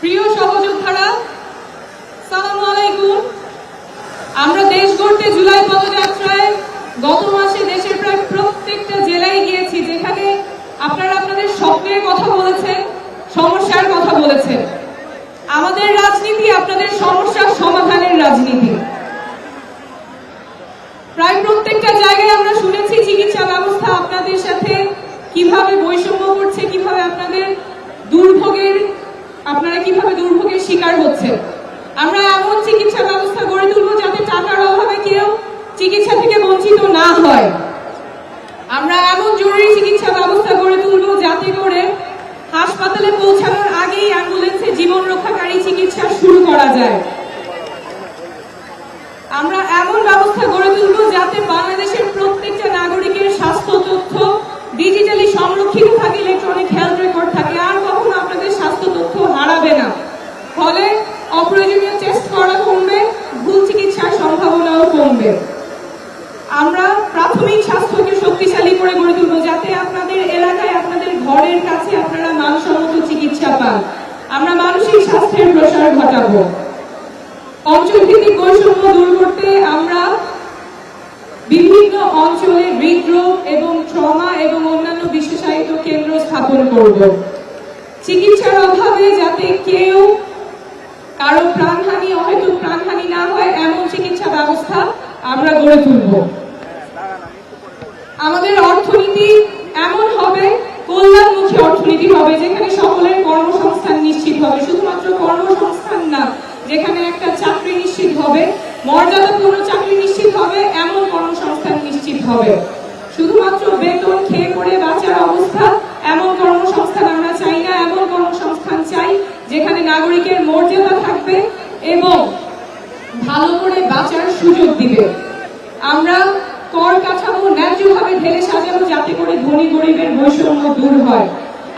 প্রিয় সহযোদ্ধারা, সালাম আলাইকুম। আমরা দেশ গড়তে জুলাই পদযাত্রায় গত মাসে দেশের প্রায় প্রত্যেকটা জেলায় গিয়েছি, যেখানে আপনারা আপনাদের স্বপ্নের কথা বলেছেন, সমস্যার কথা বলেছেন। আমাদের রাজনীতি আপনাদের সমস্যার সমাধানের রাজনীতি। প্রায় প্রত্যেকটা জায়গায় আমরা শুনেছি চিকিৎসা ব্যবস্থা আপনাদের সাথে কীভাবে বৈষম্য করছে কীভাবে আপনাদের দুর্ভোগের আপনারা কীভাবে দুর্ভোগের শিকার হচ্ছে আমরা এমন চিকিৎসা ব্যবস্থা গড়ে তুলবো যাতে টাকার অভাবে কেউ চিকিৎসা থেকে বঞ্চিত না হয়। আমরা এমন জরুরি চিকিৎসা ব্যবস্থা গড়ে তুলবো যাতে করে হাসপাতালে পৌঁছানোর আগেই অ্যাম্বুলেন্সে জীবন রক্ষাকারী চিকিৎসা শুরু করা যায়। আমরা এমন ব্যবস্থা গড়ে তুলব যাতে বাংলাদেশের প্রত্যেকটা নাগরিকের স্বাস্থ্য তথ্য ডিজিটালি সংরক্ষিত থাকে ইলেকট্রনিক হেলথ রেকর্ড থাকে আর কখনো আপনাদের স্বাস্থ্য তথ্য হারাবে না ফলে অপ্রয়োজনীয় টেস্ট করা কমবে ভুল চিকিৎসার সম্ভাবনাও কমবে আমরা প্রাথমিক স্বাস্থ্যকে শক্তিশালী করে গড়ে তুলব যাতে আপনাদের এলাকায় আপনাদের ঘরের কাছে আপনারা মানসম্মত চিকিৎসা পান। আমরা মানসিক স্বাস্থ্যের প্রসার ঘটাবো। অঞ্চলভিত্তিক বৈষম্য দূর করতে আমরা বিভিন্ন অঞ্চলে হৃদরোগ এবং ট্রমা এবং অন্যান্য বিশেষায়িত কেন্দ্র স্থাপন করব। চিকিৎসার অভাবে যাতে কেউ কারও প্রাণহানি, হয়তো প্রাণহানি না হয়, এমন চিকিৎসা ব্যবস্থা আমরা গড়ে তুলব। আমাদের অর্থনীতি এমন হবে কল্যাণমুখী অর্থনীতি হবে যেখানে সকলের কর্মসংস্থান নিশ্চিত শুধুমাত্র কর্মসংস্থান না, যেখানে একটা চাকরি নিশ্চিত হবে, মর্যাদাপূর্ণ চাকরি নিশ্চিত হবে, এমন কর্মসংস্থান নিশ্চিত হবে। শুধুমাত্র বেতন খেয়ে করে বাঁচার অবস্থা, এমন কর্মসংস্থান আমরা চাই না, এমন কর্মসংস্থান চাই যেখানে নাগরিকের মর্যাদা থাকবে এবং ভালো করে বাঁচার সুযোগ দিবে। আমরা কর কাঠামো ন্যায্যভাবে ঢেলে সাজাবো যাতে করে ধনী গরিবের বৈষম্য দূর হয়।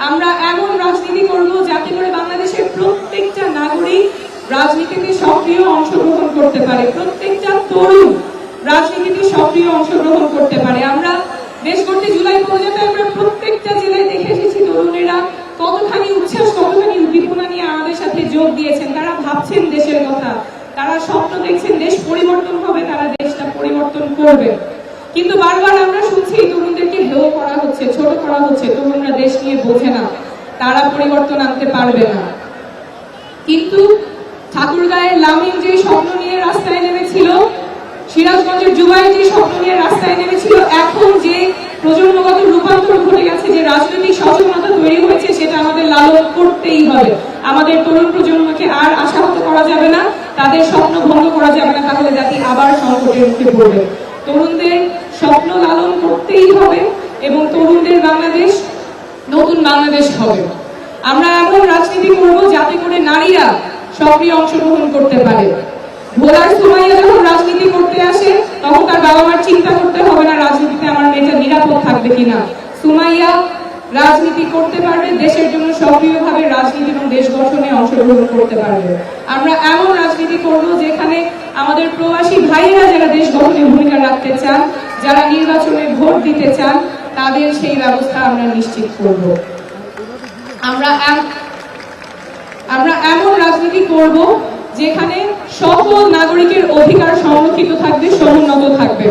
আমরা এমন রাজনীতি করব যাতে করে বাংলাদেশের প্রত্যেকটা নাগরিক রাজনীতিতে সক্রিয় অংশগ্রহণ করতে পারে। প্রত্যেকটা তরুণ রাজনীতিতে সক্রিয় অংশগ্রহণ করতে পারে। আমরা দেশ করতে জুলাই পর্যন্ত আমরা প্রত্যেকটা জেলায় দেখে এসেছি তরুণেরা কতখানি উচ্ছ্বাস, কতখানি উদ্দীপনা নিয়ে আমাদের সাথে যোগ দিয়েছেন। তারা ভাবছেন দেশের কথা। তারা স্বপ্ন দেখছেন দেশ পরিবর্তন হবে, তারা দেশটা পরিবর্তন করবে। কিন্তু বারবার আমরা শুনছি, তরুণদেরকে হেয় করা হচ্ছে, ছোট করা হচ্ছে। তরুণরা দেশ নিয়ে বোঝে না। তারা পরিবর্তন আনতে পারবে না। কিন্তু ঠাকুরগাঁয়ের লামিন যে স্বপ্ন নিয়ে রাস্তায় নেমেছিল, সিরাজগঞ্জের জুবাই যে স্বপ্ন নিয়ে রাস্তায় নেমেছিল, এখন যে প্রজন্মগত রূপান্তর ঘটে গেছে, যে রাজনৈতিক সচেতনতা তৈরি হয়েছে, সেটা আমাদের লালন করতেই হবে। আমাদের তরুণ প্রজন্মকে আর আশাহত করা যাবে না, তাদের স্বপ্ন ভঙ্গ করা যাবে না, তাহলে জাতি আবার সংকটের মুখে পড়বে। তরুণদের স্বপ্ন লালন করতেই হবে এবং তরুণদের বাংলাদেশ, নতুন বাংলাদেশ হবে। আমরা এমন রাজনীতি করব যাতে করে নারীরা সক্রিয় অংশগ্রহণ করতে পারে। ভোলার সুমাইয়া যখন রাজনীতি করতে আসে, তখন তার বাবা মার চিন্তা করতে হবে না, রাজনীতিতে আমার মেয়েটা নিরাপদ থাকবে কিনা। সুমাইয়া রাজনীতি করতে পারবে, দেশের জন্য সক্রিয়ভাবে রাজনীতি এবং দেশ গঠনে অংশগ্রহণ করতে পারবে। আমরা এমন রাজনীতি করব যেখানে আমাদের প্রবাসী ভাইয়েরা যারা দেশ গঠনে ভূমিকা রাখতে চান, যারা নির্বাচনে ভোট দিতে চান, তাদের সেই ব্যবস্থা আমরা নিশ্চিত করব। আমরা আমরা এমন রাজনীতি করব যেখানে সকল নাগরিকের অধিকার সংরক্ষিত থাকবে, সমুন্নত থাকবে।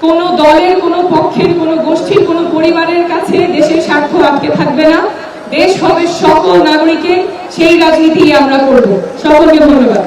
কোনো দলের, কোনো পক্ষের, কোনো গোষ্ঠীর, কোনো পরিবারের কাছে দেশের স্বার্থ আটকে থাকবে না। দেশ হবে সকল নাগরিকের, সেই রাজনীতি আমরা করব। সকলকে ধন্যবাদ।